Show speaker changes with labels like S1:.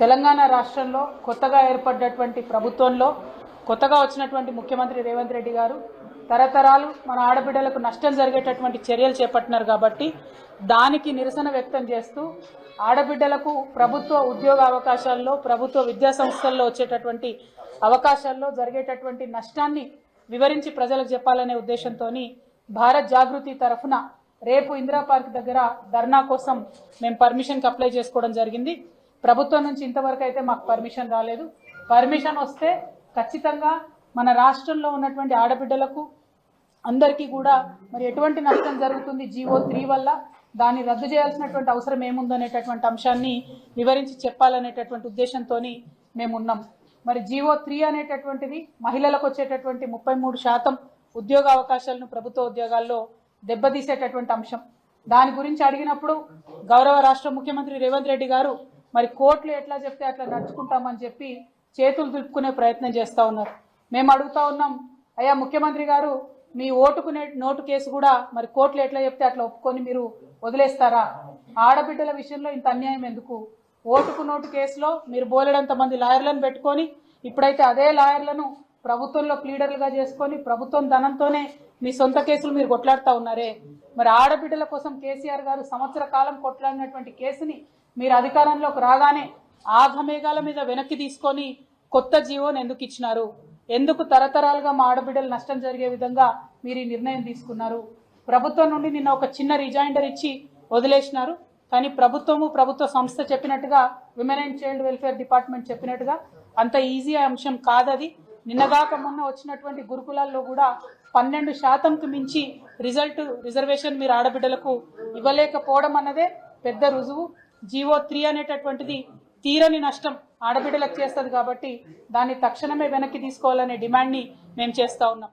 S1: తెలంగాణ రాష్ట్రంలో కొత్తగా ఏర్పడ్డటువంటి ప్రభుత్వంలో కొత్తగా వచ్చినటువంటి ముఖ్యమంత్రి రేవంత్ రెడ్డి గారు తరతరాలు మన ఆడబిడ్డలకు నష్టం జరిగేటటువంటి చర్యలు చేపట్టినారు కాబట్టి దానికి నిరసన వ్యక్తం చేస్తూ ఆడబిడ్డలకు ప్రభుత్వ ఉద్యోగ అవకాశాల్లో ప్రభుత్వ విద్యా సంస్థల్లో వచ్చేటటువంటి అవకాశాల్లో జరిగేటటువంటి నష్టాన్ని వివరించి ప్రజలకు చెప్పాలనే ఉద్దేశంతో భారత్ జాగృతి తరఫున రేపు ఇందిరా పార్క్ దగ్గర ధర్నా కోసం మేము పర్మిషన్కి అప్లై చేసుకోవడం జరిగింది. ప్రభుత్వం నుంచి ఇంతవరకు అయితే మాకు పర్మిషన్ రాలేదు. పర్మిషన్ వస్తే ఖచ్చితంగా మన రాష్ట్రంలో ఉన్నటువంటి ఆడబిడ్డలకు అందరికీ కూడా మరి ఎటువంటి నష్టం జరుగుతుంది జీవో త్రీ వల్ల దాన్ని రద్దు చేయాల్సినటువంటి అవసరం ఏముందనేటటువంటి అంశాన్ని వివరించి చెప్పాలనేటటువంటి ఉద్దేశంతో మేమున్నాం. మరి జీవో త్రీ అనేటటువంటిది మహిళలకు వచ్చేటటువంటి ముప్పై మూడు శాతం ఉద్యోగ అవకాశాలను ప్రభుత్వ ఉద్యోగాల్లో దెబ్బతీసేటటువంటి అంశం. దాని గురించి అడిగినప్పుడు గౌరవ రాష్ట్ర ముఖ్యమంత్రి రేవంత్ రెడ్డి గారు మరి కోర్టులు ఎట్లా చెప్తే అట్లా నడుచుకుంటామని చెప్పి చేతులు దులుపుకునే ప్రయత్నం చేస్తూ ఉన్నారు. మేము అడుగుతా ఉన్నాం అయ్యా ముఖ్యమంత్రి గారు మీ ఓటుకునే నోటు కేసు కూడా మరి కోర్టులు ఎట్లా చెప్తే అట్లా ఒప్పుకొని మీరు వదిలేస్తారా? ఆడబిడ్డల విషయంలో ఇంత అన్యాయం ఎందుకు? ఓటుకు నోటు కేసులో మీరు బోలెడంత మంది లాయర్లను పెట్టుకొని ఇప్పుడైతే అదే లాయర్లను ప్రభుత్వంలో ప్లీడర్లుగా చేసుకొని ప్రభుత్వం ధనంతోనే మీ సొంత కేసులు మీరు కొట్లాడుతూ ఉన్నారే. మరి ఆడబిడ్డల కోసం కేసీఆర్ గారు సంవత్సర కాలం కొట్లాడినటువంటి కేసుని మీరు అధికారంలోకి రాగానే ఆఘమేఘాల మీద వెనక్కి తీసుకొని కొత్త జీవోని ఎందుకు ఇచ్చినారు? ఎందుకు తరతరాలుగా మా ఆడబిడ్డలు నష్టం జరిగే విధంగా మీరు ఈ నిర్ణయం తీసుకున్నారు? ప్రభుత్వం నుండి నిన్న ఒక చిన్న రిజైండర్ ఇచ్చి వదిలేసినారు. కానీ ప్రభుత్వము ప్రభుత్వ సంస్థ చెప్పినట్టుగా women and child welfare department చెప్పినట్టుగా అంత ఈజీ అంశం కాదది. నిన్నగాక మొన్న వచ్చినటువంటి గురుకులాల్లో కూడా పన్నెండు శాతంకు మించి రిజల్ట్ రిజర్వేషన్ మీరు ఆడబిడ్డలకు ఇవ్వలేకపోవడం అన్నదే పెద్ద రుజువు. జీవో త్రీ అనేటటువంటిది తీరని నష్టం ఆడబిడ్డలకు చేస్తుంది కాబట్టి దాన్ని తక్షణమే వెనక్కి తీసుకోవాలనే డిమాండ్ని మేము చేస్తూ ఉన్నాం.